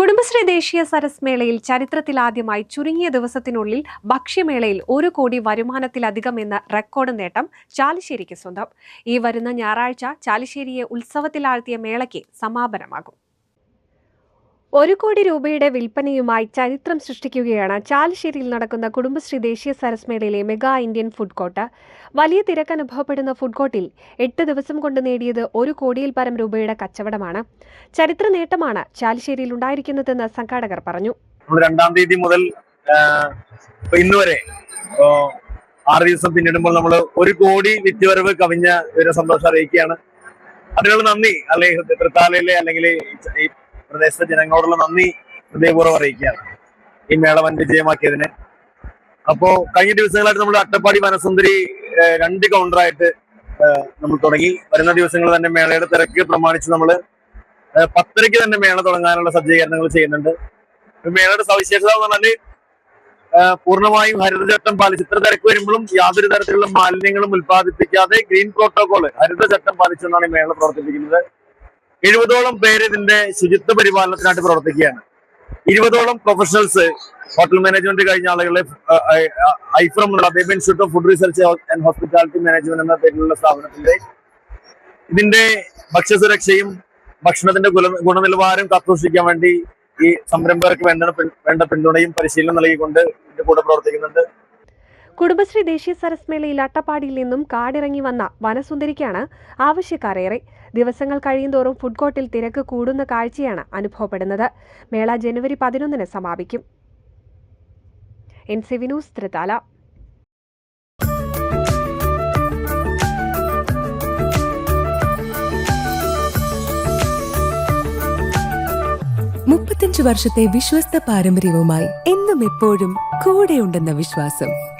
കുടുംബശ്രീ ദേശീയ സരസ് മേളയിൽ ചരിത്രത്തിലാദ്യമായി ചുരുങ്ങിയ ദിവസത്തിനുള്ളിൽ ഭക്ഷ്യമേളയിൽ ഒരു കോടി വരുമാനത്തിലധികം എന്ന റെക്കോർഡ് നേട്ടം ചാലിശ്ശേരിക്ക് സ്വന്തം. ഈ വരുന്ന ഞായറാഴ്ച ചാലിശ്ശേരിയെ ഉത്സവത്തിലാഴ്ത്തിയ മേളയ്ക്ക് സമാപനമാകും. ഒരു കോടി രൂപയുടെ വിൽപ്പനയുമായി ചരിത്രം സൃഷ്ടിക്കുകയാണ് ചാലശ്ശേരിയിൽ നടക്കുന്ന കുടുംബശ്രീ ദേശീയ സരസ് മേളയിലെ മെഗാ ഇന്ത്യൻ ഫുഡ് കോർട്ട്. വലിയ തിരക്ക് അനുഭവപ്പെടുന്ന ഫുഡ് കോർട്ടിൽ എട്ട് ദിവസം കൊണ്ട് നേടിയത് ഒരു കോടിയിൽ പരം രൂപയുടെ കച്ചവടമാണ്. ചരിത്ര നേട്ടമാണ് ചാലശ്ശേരിയിൽ ഉണ്ടായിരിക്കുന്നതെന്ന് സംഘാടകർ പറഞ്ഞു. രണ്ടാം തീയതി മുതൽ ഇന്ന് വരെ ആറ് ദിവസം പിന്നിടുമ്പോൾ നമ്മൾ ഒരു കോടി വിറ്റുവരവ് കവിഞ്ഞ ഒരു സന്തോഷം അറിയിക്കുകയാണ്. അതിനുള്ള നന്ദി. അല്ലെങ്കിൽ തൃത്താലയിലെ അല്ലെങ്കിൽ പ്രദേശത്തെ ജനങ്ങളോടുള്ള നന്ദി ഹൃദയപൂർവം അറിയിക്കുകയാണ്. ഈ മേള വൻ വിജയമാക്കിയതിന്. അപ്പോ കഴിഞ്ഞ ദിവസങ്ങളായിട്ട് നമ്മൾ അട്ടപ്പാടി വനസുന്ദരി രണ്ട് കൗണ്ടറായിട്ട് നമ്മൾ തുടങ്ങി. വരുന്ന ദിവസങ്ങൾ തന്നെ മേളയുടെ തിരക്ക് പ്രമാണിച്ച് നമ്മൾ പത്തരയ്ക്ക് തന്നെ മേള തുടങ്ങാനുള്ള സജ്ജീകരണങ്ങൾ ചെയ്യുന്നുണ്ട്. മേളയുടെ സവിശേഷത എന്ന് പറഞ്ഞാൽ പൂർണമായും ഹരിതചട്ടം പാലിച്ച് ഇത്ര തിരക്ക് വരുമ്പോഴും യാതൊരു തരത്തിലുള്ള മാലിന്യങ്ങളും ഉൽപ്പാദിപ്പിക്കാതെ ഗ്രീൻ പ്രോട്ടോകോൾ ഹരിതചട്ടം പാലിച്ചെന്നാണ് മേള പ്രവർത്തിപ്പിക്കുന്നത്. എഴുപതോളം പേര് ഇതിന്റെ ശുചിത്വ പരിപാലനത്തിനായിട്ട് പ്രവർത്തിക്കുകയാണ്. ഇരുപതോളം പ്രൊഫഷണൽസ് ഹോട്ടൽ മാനേജ്മെന്റ് കഴിഞ്ഞ ആളുകളെ ഐഫ്രം എന്നുള്ള Baby Institute of Food Research and Hospitality Management എന്ന പേരിലുള്ള സ്ഥാപനത്തിന്റെ ഇതിന്റെ ഭക്ഷ്യസുരക്ഷയും ഭക്ഷണത്തിന്റെ ഗുണനിലവാരം കാത്തുസൂക്ഷിക്കാൻ വേണ്ടി ഈ സംരംഭകർക്ക് വേണ്ട വേണ്ട പിന്തുണയും പരിശീലനം നൽകിക്കൊണ്ട് ഇതിന്റെ കൂടെ പ്രവർത്തിക്കുന്നുണ്ട്. കുടുംബശ്രീ ദേശീയ സരസ് മേളയിൽ അട്ടപ്പാടിയിൽ നിന്നും കാടിറങ്ങി വന്ന വനസുന്ദരിക്കാണ് ആവശ്യക്കാരേറെ. ദിവസങ്ങൾ കഴിയുന്തോറും ഫുഡ് കോർട്ടിൽ തിരക്ക് കൂടുന്ന കാഴ്ചയാണ് അനുഭവപ്പെടുന്നത്. മേള ജനുവരി പതിനൊന്നിന് സമാപിക്കും. എൻ സി വിനൂസ് തൃത്താല വർഷത്തെ വിശ്വസ്ത പാരമ്പര്യവുമായി എന്നും എപ്പോഴും കൂടെയുണ്ടെന്ന വിശ്വാസം.